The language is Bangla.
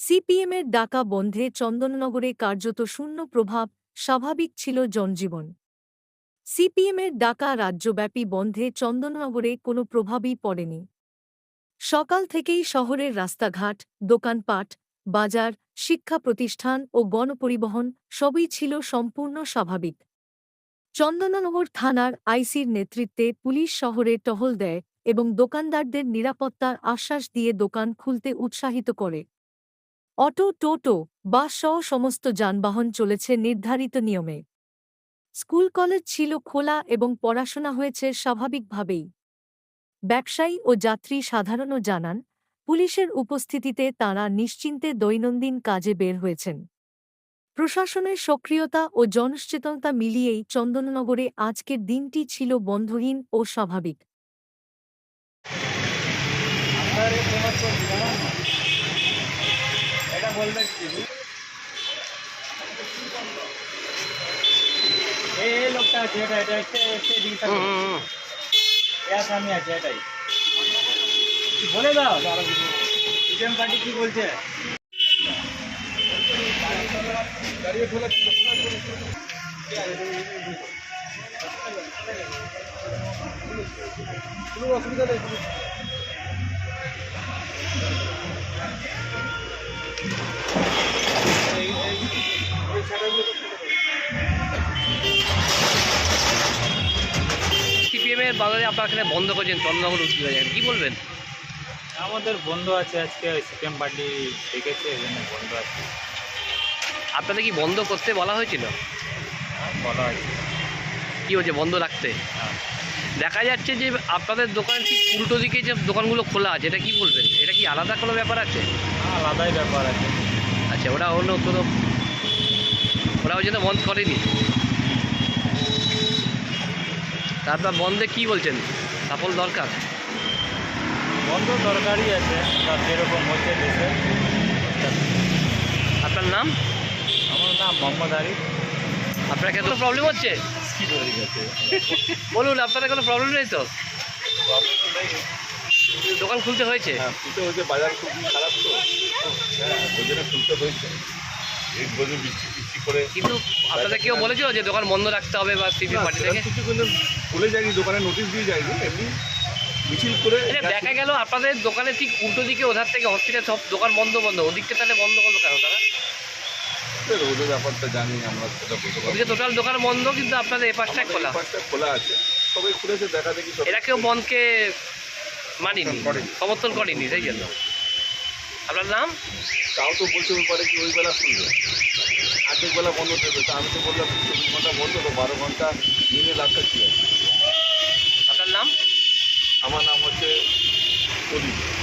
সিপিএমের ডাকা বন্ধে চন্দননগরে কার্যত শূন্য প্রভাব স্বাভাবিক ছিল জনজীবন। সিপিএমের ডাকা রাজ্যব্যাপী বন্ধে চন্দননগরে কোনো প্রভাবই পড়েনি। সকাল থেকেই শহরের রাস্তাঘাট, দোকানপাট, বাজার, শিক্ষা প্রতিষ্ঠান ও গণপরিবহন সবই ছিল সম্পূর্ণ স্বাভাবিক। চন্দননগর থানার আইসির নেতৃত্বে পুলিশ শহরে টহল দেয় এবং দোকানদারদের নিরাপত্তার আশ্বাস দিয়ে দোকান খুলতে উৎসাহিত করে। অটো, টোটো, বাস সহ সমস্ত যানবাহন চলেছে নির্ধারিত নিয়মে। স্কুল, কলেজ ছিল খোলা এবং পড়াশোনা হয়েছে স্বাভাবিকভাবেই। ব্যবসায়ী ও যাত্রী সাধারণও জানান, পুলিশের উপস্থিতিতে তাঁরা নিশ্চিন্তে দৈনন্দিন কাজে বের হয়েছেন। প্রশাসনের সক্রিয়তা ও জনসচেতনতা মিলিয়েই চন্দননগরে আজকের দিনটি ছিল বন্ধহীন ও স্বাভাবিক। এই লোকটা আছে এটা এটা আছে এটাই। বলে দাও সিপিএম পার্টি কি বলছে? কোনো অসুবিধা নেই। বাজারে আপনারা এখানে বন্ধ করেছেন চন্দ্রনগর উত্তর বাজার কি বলবেন? আমাদের বন্ধ আছে আজকে সিপিএম পার্টি ডেকেছে এই জন্য বন্ধ আছে। আপনাদের কি বন্ধ করতে বলা হয়েছিল? হ্যাঁ, বলা আছে কি হচ্ছে বন্ধ রাখতে? হ্যাঁ। দেখা যাচ্ছে যে আপনাদের দোকান ঠিক উল্টো দিকে যে দোকানগুলো খোলা আছে এটা কি বলবেন? এটা কি আলাদা কোনো ব্যাপার আছে? হ্যাঁ, আলাদাই ব্যাপার আছে। আচ্ছা ওরা অন্য কোনো ওরা ওই জন্য বন্ধ করেনি। তারপর বন্ধে কি বলছেন? সাফল দরকার? বন্ধ দরকারই আছে বা যেরকম হচ্ছে দেশে। আপনার নাম? আমার নাম মোহাম্মদ আরিফ। আপনার কোনো প্রবলেম হচ্ছে? কি বলুন আপনাদের কোনো প্রবলেম নেই তো? দোকান খুলতে হয়েছে? হ্যাঁ খুলতে হয়েছে বাজার খুব খারাপ তো। হ্যাঁ খুলতে হয়েছে। এক বৃষ্টি বৃষ্টি করে কিন্তু আপনাদের কেউ বলেছিল যে দোকান বন্ধ রাখতে হবে বা সিপি না, পার্টি থেকে কিছু কিন্তু খুলে যায়নি দোকানে নোটিশ দিয়ে যায়নি এমনি মিছিল করে দেখা গেল আপনাদের দোকানে ঠিক উল্টো দিকে ওধার থেকে হসপিটাল সব দোকান বন্ধ বন্ধ ওদিকটা তাহলে বন্ধ করল কেন তারা? ওদের ব্যাপারটা জানি আমরা সেটা বলতে পারব ওদিকে টোটাল দোকান বন্ধ কিন্তু আপনাদের খোলা। খোলা আছে। সবাই খুলেছে দেখা দেখি এরা কেউ বন্ধকে মানিনি। সমর্থন করেনি সেই জন্য। আপনার নাম? তাও তো বলছে ওই পারে কি ওই বেলা শুনবে। আর্ধেক বেলা বন্ধ থাকবে তা আমি তো বললাম চব্বিশ ঘণ্টা বন্ধ তো বারো ঘণ্টা দিনে লাখটা কি আছে? আপনার নাম? আমার নাম হচ্ছে প্রদীপ।